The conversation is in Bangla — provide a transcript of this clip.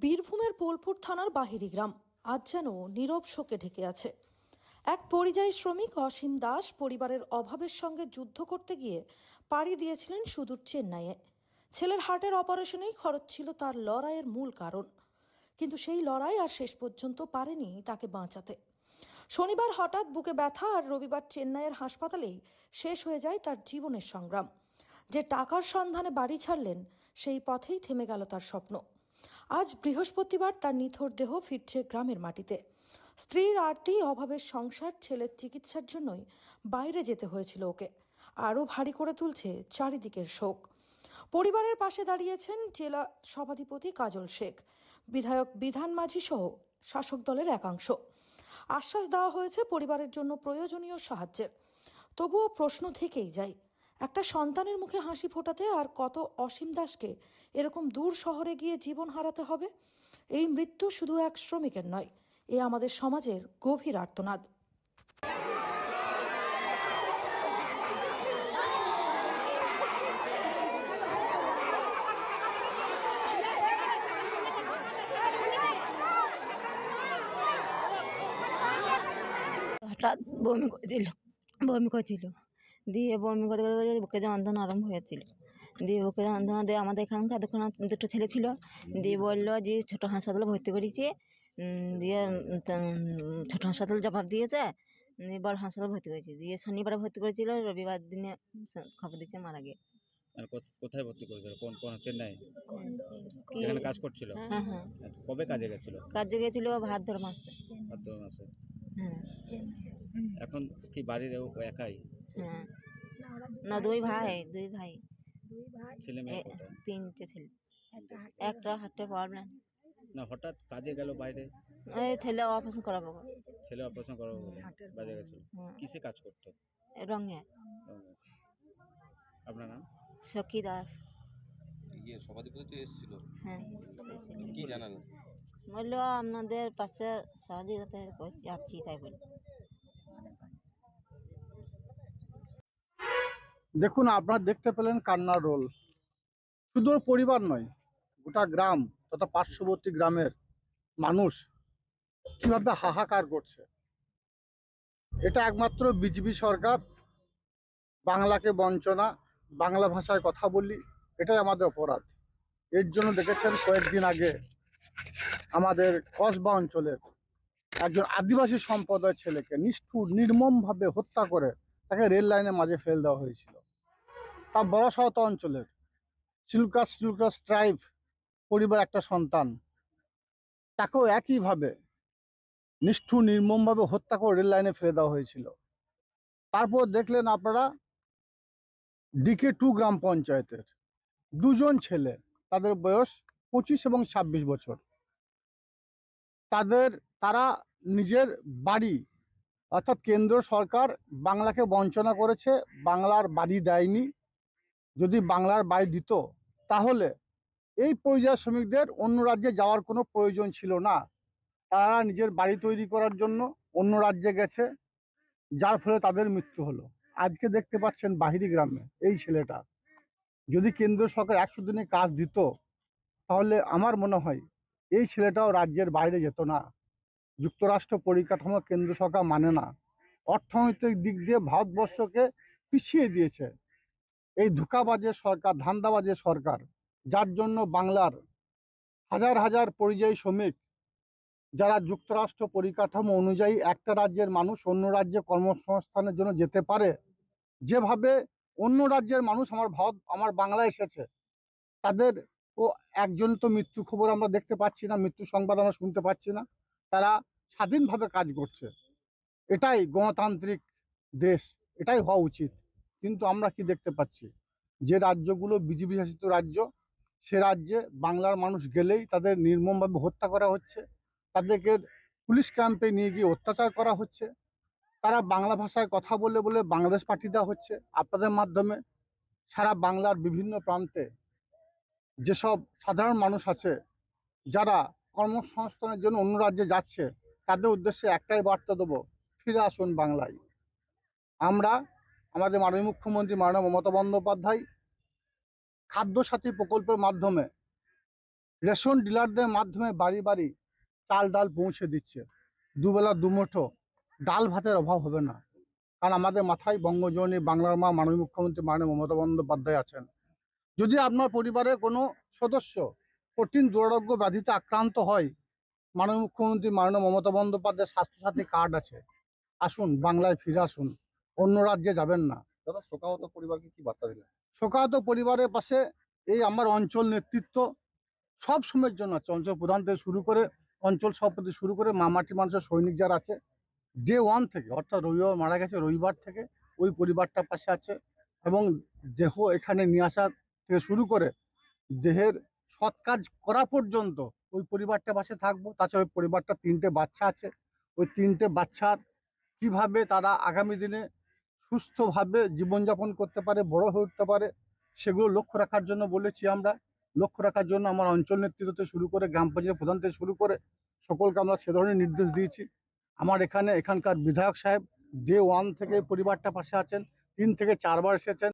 বীরভূমের বোলপুর থানার বাহিরি গ্রাম। আজ যেন নীরব শোকে ঢেকে আছে। এক পরিযায়ী শ্রমিক অসীম দাস পরিবারের অভাবের সঙ্গে যুদ্ধ করতে গিয়ে পাড়ি দিয়েছিলেন সুদূর চেন্নাইয়ে। ছেলের হার্টের অপারেশনেই খরচ ছিল তার লড়াইয়ের মূল কারণ। কিন্তু সেই লড়াই আর শেষ পর্যন্ত পারেনি তাকে বাঁচাতে। শনিবার হঠাৎ বুকে ব্যথা আর রবিবার চেন্নাইয়ের হাসপাতালেই শেষ হয়ে যায় তার জীবনের সংগ্রাম। যে টাকার সন্ধানে বাড়ি ছাড়লেন, সেই পথেই থেমে গেল তার স্বপ্ন। আজ বৃহস্পতিবার তার নিথর দেহ ফিরছে গ্রামের মাটিতে। স্ত্রীর আরতি অভাবের সংসার, ছেলের চিকিৎসার জন্যই বাইরে যেতে হয়েছিল ওকে। আরও ভারী করে তুলছে চারিদিকের শোক। পরিবারের পাশে দাঁড়িয়েছেন জেলা সভাধিপতি কাজল শেখ, বিধায়ক বিধান মাঝি সহ শাসক দলের একাংশ। আশ্বাস দেওয়া হয়েছে পরিবারের জন্য প্রয়োজনীয় সাহায্যের। তবুও প্রশ্ন থেকেই যায় একটা সন্তানের মুখে হাসি ফোটাতে আর কত অসীম দাসকে এরকম দূর শহরে গিয়ে জীবন হারাতে হবে? এই মৃত্যু শুধু এক শ্রমিকের নয়, এ আমাদের সমাজের গভীর আর্তনাদ। হঠাৎ বমি করেছিল বমি করেছিল। দিয়ে বমি করতে করতে করতে বুকে যন্ত্রণা আরম্ভ হয়েছিল। দিয়ে বুকে যন্ত্রণা দিয়ে আমাদের এখানকার দোকানে দুটো ছেলে ছিল। দিয়ে বলল যে ছোটো হাসপাতালে ভর্তি করেছি। দিয়ে ছোটো হাসপাতাল জবাব দিয়েছে। দিয়ে বড় হাসপাতাল ভর্তি করেছি। দিয়ে শনিবার ভর্তি করেছিল রবিবার দিনে খবর দিচ্ছে মারা গিয়েছে। আর কোথায় ভর্তি করেছিল? কোন কোন চেন্নাই? এখানে কাজ করছিল? হ্যাঁ হ্যাঁ কবে কাজে গেছিল? কাজে গিয়েছিল ভাদ্র মাসে। ভাদ্র মাসে। হ্যাঁ। এখন কি বাড়ির একাই? হ্যাঁ। না দুই ভাই দুই ভাই। ছেলে মেয়ে তিনটে ছেলে। একটা হার্টের প্রবলেম না। হঠাৎ কাজে গেল বাইরে? এই ছেলে অপারেশন করাবো। ছেলে অপারেশন করাবো বাজে গেছিল। হ্যাঁ। কিসে কাজ করতো? রঙে। আপনার নাম? সখী দাস। ইয়ে সভাধিপতি এসেছিল। হ্যাঁ কি জানালো? বলল আপনাদের পাশে সহযোগিতা করছি আছি তাই বলি দেখুন, আপনারা দেখতে পেলেন কান্নার রোল। শুধু পরিবার নয়, গোটা গ্রাম তথা পার্শ্ববর্তী গ্রামের মানুষ কীভাবে হাহাকার করছে। এটা একমাত্র বিজেপি সরকার। বাংলাকে বঞ্চনা, বাংলা ভাষায় কথা বলি, এটাই আমাদের অপরাধ। এর জন্য দেখেছেন কয়েকদিন আগে আমাদের কসবা অঞ্চলের একজন আদিবাসী সম্প্রদায়ের ছেলেকে নিষ্ঠুর, নির্মমভাবে হত্যা করে তাকে রেল লাইনের মাঝে ফেল দেওয়া হয়েছিল। তা বড়সড়ত অঞ্চলের। সিলুকাস সিলুকাস ট্রাইব পরিবার একটা সন্তান। তাকেও একইভাবে নিষ্ঠুর, নির্মমভাবে হত্যা করে রেল লাইনে ফেলে দেওয়া হয়েছিল। তারপর দেখলেন আপনারা ডিকে টু গ্রাম পঞ্চায়েতের। দুজন ছেলে, তাদের বয়স পঁচিশ এবং ছাব্বিশ বছর। তাদের, তারা নিজের বাড়ি, অর্থাৎ কেন্দ্র সরকার বাংলাকে বঞ্চনা করেছে, বাংলার বাড়ি দেয়নি। যদি বাংলার বাড়ি দিত, তাহলে এই পরিযায়ী শ্রমিকদের অন্য রাজ্যে যাওয়ার কোনো প্রয়োজন ছিল না। তারা নিজের বাড়ি তৈরি করার জন্য অন্য রাজ্যে গেছে, যার ফলে তাদের মৃত্যু হলো। আজকে দেখতে পাচ্ছেন বাহিরি গ্রামে এই ছেলেটা। যদি কেন্দ্র সরকার একশো দিনে কাজ দিত, তাহলে আমার মনে হয় এই ছেলেটাও রাজ্যের বাইরে যেত না। যুক্তরাষ্ট্র পরিকাঠামো কেন্দ্র সরকার মানে না। অর্থনৈতিক দিক দিয়ে ভারতবর্ষকে পিছিয়ে দিয়েছে। এই ধোকাবাজের সরকার ধান্দাবাজের সরকার, যার জন্য বাংলার হাজার হাজার পরিযায়ী শ্রমিক, যারা যুক্তরাষ্ট্র পরিকাঠামো অনুযায়ী একটা রাজ্যের মানুষ অন্য রাজ্যে কর্মসংস্থানের জন্য যেতে পারে, যেভাবে অন্য রাজ্যের মানুষ আমার ভারত আমার বাংলায় এসেছে, তাদের ও একজন তো মৃত্যু খবর আমরা দেখতে পাচ্ছি না, মৃত্যু সংবাদ আমরা শুনতে পাচ্ছি না, তারা স্বাধীনভাবে কাজ করছে। এটাই গণতান্ত্রিক দেশ, এটাই হওয়া উচিত। কিন্তু আমরা কি দেখতে পাচ্ছি? যে রাজ্যগুলো বিজেপি শাসিত রাজ্য, সে রাজ্যে বাংলার মানুষ গেলেই তাদের নির্মমভাবে হত্যা করা হচ্ছে, তাদেরকে পুলিশ ক্যাম্পে নিয়ে গিয়ে অত্যাচার করা হচ্ছে, তারা বাংলা ভাষায় কথা বলে বলে বাংলাদেশ পাঠিয়ে দেওয়া হচ্ছে। আপনাদের মাধ্যমে সারা বাংলার বিভিন্ন প্রান্তে যেসব সাধারণ মানুষ আছে, যারা কর্মসংস্থানের জন্য অন্য রাজ্যে যাচ্ছে, তাদের উদ্দেশ্যে একটাই বার্তা দেবো, ফিরে আসুন বাংলায়। আমরা আমাদের মাননীয় মুখ্যমন্ত্রী মাননীয় মমতা বন্দ্যোপাধ্যায় খাদ্য সাথী প্রকল্পের মাধ্যমে, রেশন ডিলারদের মাধ্যমে বাড়ি বাড়ি চাল ডাল পৌঁছে দিচ্ছে। দুবেলা, দুমুঠো ডাল ভাতের অভাব হবে না। কারণ আমাদের মাথায় বঙ্গজননী বাংলার মা মাননীয় মুখ্যমন্ত্রী মাননীয় মমতা বন্দ্যোপাধ্যায় আছেন। যদি আপনার পরিবারের কোনো সদস্য কঠিন, দুরারোগ্য ব্যাধিতে আক্রান্ত হয়, মাননীয় মুখ্যমন্ত্রী মাননীয় মমতা বন্দ্যোপাধ্যায় স্বাস্থ্যসাথী কার্ড আছে। আসুন, বাংলায় ফিরে আসুন। অন্য রাজ্যে যাবেন না। দাদা শোকাহত পরিবারকে কি বার্তা দিলেন? শোকাহত পরিবারের পাশে এই আমার অঞ্চল নেতৃত্ব সব সময়ের জন্য আছে। অঞ্চল প্রধান থেকে শুরু করে অঞ্চল সভাপতি শুরু করে মামাটি মানুষের সৈনিক যারা আছে ডে ওয়ান থেকে অর্থাৎ রবিবার মারা গেছে রবিবার থেকে ওই পরিবারটার পাশে আছে এবং দেহ এখানে নিয়ে আসা থেকে শুরু করে দেহের সৎ কাজ করা পর্যন্ত ওই পরিবারটা পাশে থাকব। তাছাড়া ওই পরিবারটা তিনটে বাচ্চা আছে। ওই তিনটে বাচ্চার কীভাবে তারা আগামী দিনে সুস্থভাবে জীবনযাপন করতে পারে, বড় হয়ে উঠতে পারে, সেগুলো লক্ষ্য রাখার জন্য বলেছি আমরা। লক্ষ্য রাখার জন্য আমার অঞ্চল নেতৃত্ব শুরু করে, গ্রাম পঞ্চায়েত প্রধান থেকে শুরু করে, সকলকে আমরা সে ধরনের নির্দেশ দিয়েছি। আমার এখানে এখানকার বিধায়ক সাহেব ডে ওয়ান থেকে পরিবারটা পাশে আছেন, তিন থেকে চারবার এসেছেন।